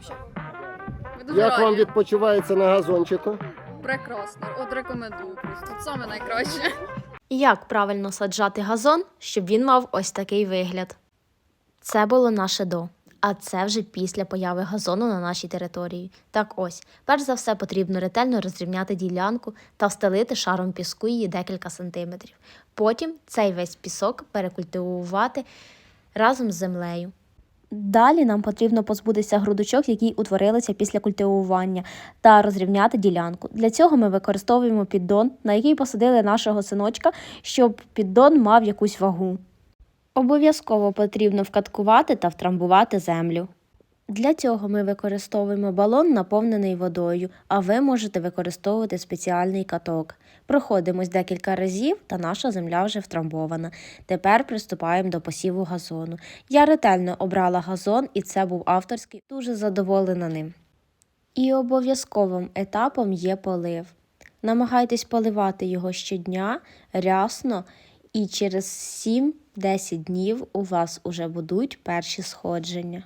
взагалі. Дуже Як раді. вам відпочивається на газончику? Прекрасно. От рекомендую просто. Тут саме найкраще. Як правильно саджати газон, щоб він мав ось такий вигляд? Це було наше до. А це вже після появи газону на нашій території. Так ось, перш за все потрібно ретельно розрівняти ділянку та встелити шаром піску її декілька сантиметрів. Потім цей весь пісок перекультивувати разом з землею. Далі нам потрібно позбутися грудочок, які утворилися після культивування, та розрівняти ділянку. Для цього ми використовуємо піддон, на який посадили нашого синочка, щоб піддон мав якусь вагу. Обов'язково потрібно вкаткувати та втрамбувати землю. Для цього ми використовуємо балон, наповнений водою, а ви можете використовувати спеціальний каток. Проходимось декілька разів, та наша земля вже втрамбована. Тепер приступаємо до посіву газону. Я ретельно обрала газон, і це був авторський, дуже задоволена ним. І обов'язковим етапом є полив. Намагайтесь поливати його щодня, рясно, і через 7-10 днів у вас уже будуть перші сходження.